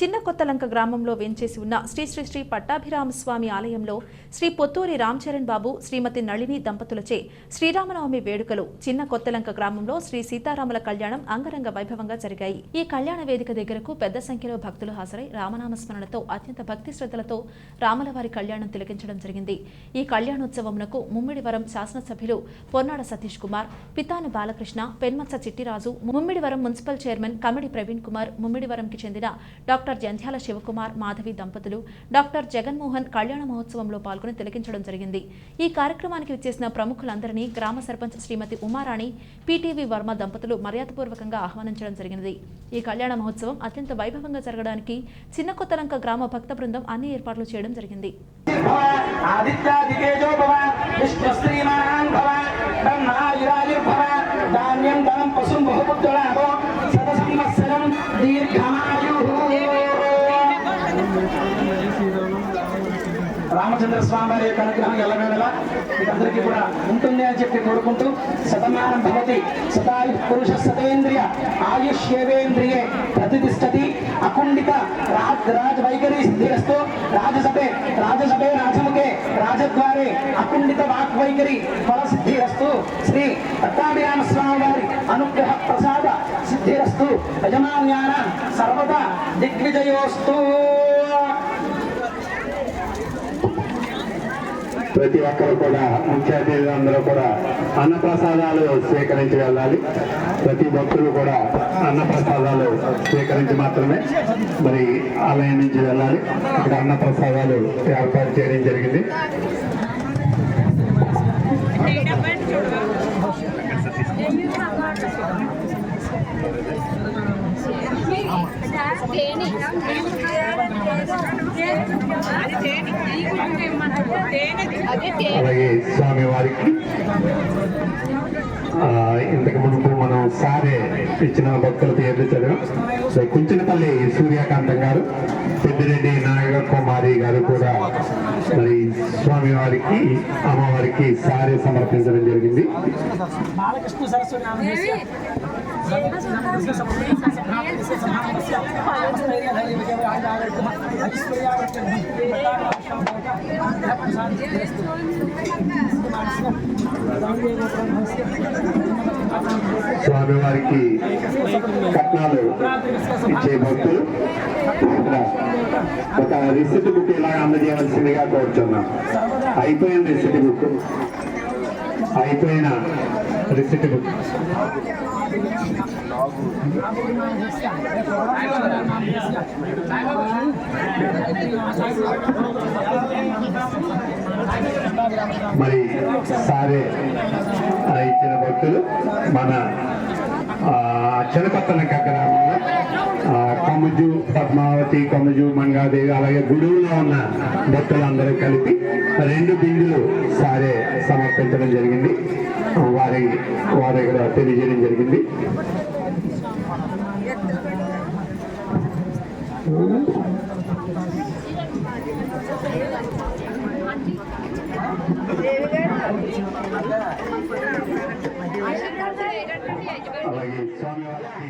చిన్న కొత్తలంక గ్రామంలో వేంచేసి ఉన్న శ్రీ శ్రీ శ్రీ పట్టాభిరామ స్వామి ఆలయంలో శ్రీ పొత్తూరి రామ్చరణ్ బాబు శ్రీమతి నళిని దంపతులచే శ్రీరామనవమి వేడుకలు చిన్న కొత్తలంక గ్రామంలో శ్రీ సీతారాముల కళ్యాణం అంగరంగ వైభవంగా జరిగాయి. ఈ కళ్యాణ వేదిక దగ్గరకు పెద్ద సంఖ్యలో భక్తులు హాజరై రామనామ స్మరణతో అత్యంత భక్తి శ్రద్ధలతో రామలవారి కళ్యాణం తిలకించడం జరిగింది. ఈ కళ్యాణోత్సవమునకు ముమ్మిడివరం శాసనసభ్యులు పొన్నాడ సతీష్ కుమార్ పితాని బాలకృష్ణ పెన్మత్స చిట్టిరాజు ముమ్మిడివరం మున్సిపల్ చైర్మన్ కమిడి ప్రవీణ్ కుమార్ ముమ్మిడివరంకి చెందిన డాక్టర్ జంధ్యాల శివకుమార్ మాధవి దంపతులు డాక్టర్ జగన్మోహన్ కళ్యాణ మహోత్సవంలో పాల్గొని తిలకించడం జరిగింది. ఈ కార్యక్రమానికి విచ్చేసిన ప్రముఖులందరినీ గ్రామ సర్పంచ్ శ్రీమతి Umarani P T V Varma దంపతులు మర్యాదపూర్వకంగా ఆహ్వానించడం జరిగింది ఈ కళ్యాణ మహోత్సవం అత్యంత వైభవంగా జరగడానికి చిన్న కొత్తలంక గ్రామ భక్త బృందం అన్ని ఏర్పాట్లు చేయడం జరిగింది. ఆదిత్యాదికేజో భవ విష్ణుశ్రీమాన్ భవ బ్రహ్మాయురాయుర్భవ. రామచంద్ర స్వామి వారి యొక్క అనుగ్రహం ఎల్లవేళలా మీకందరికీ కూడా ఉంటుంది అని చెప్పి కోరుకుంటూ శతమానం భవతి శతాయు పురుష సతేంద్రియ ఆయుష్యేవేంద్రియే ప్రతిష్టతి అకుండిత రాజ్ రాజ్ వైఖరి సిద్ధిరస్తు రాజసభే రాజసభే రాజముఖే రాజద్వారే అకుండిత వాక్ వైఖరి ఫల సిద్ధిరస్తు. శ్రీ పట్టాభిరామ స్వామి వారి అనుగ్రహ ప్రసాద సిద్ధిరస్తు. యజమాన్యాన సర్వదా దిగ్విజయోస్తూ. ప్రతి ఒక్కరు కూడా ముఖ్య అందరూ కూడా అన్నప్రసాదాలు స్వీకరించి వెళ్ళాలి. ప్రతి భక్తులు కూడా అన్నప్రసాదాలు స్వీకరించి మాత్రమే మరి ఆలయం నుంచి వెళ్ళాలి. అక్కడ అన్నప్రసాదాలు ఏర్పాటు చేయడం జరిగింది. అలాగే స్వామి వారికి ఆ, ఇంతకు మునుపు మనం సారే ఇచ్చిన భక్తుల పేర్లు చదివాం. సో కుంచినపల్లి సూర్యకాంతం గారు పెద్దిరెడ్డి నాగ కుమారి గారు కూడా మరి స్వామి వారికి అమ్మవారికి సారే సమర్పించడం జరిగింది. బాలకృష్ణ సరస్వతి స్వామివారికి వారికి కట్నాలు ఇచ్చే భక్తులు ఒక రిసిప్ట్ బుక్ ఇలా అందజేయవలసిందిగా కోరుతున్నాం అయిపోయిన రిసిప్ట్ బుక్ అయిపోయిన రిసిప్ట్ బుక్ మరి సారే ఇచ్చిన భక్తులు మన ఆ, చినపత్తనక గ్రామంలో పద్మావతి కముజు మంగాదేవి అలాగే గుడువులో ఉన్న భక్తులందరూ కలిపి రెండు బిందులు సారే సమర్పించడం జరిగింది. వారి వారి దగ్గర తెలియజేయడం జరిగింది. అలాగే స్వామివారికి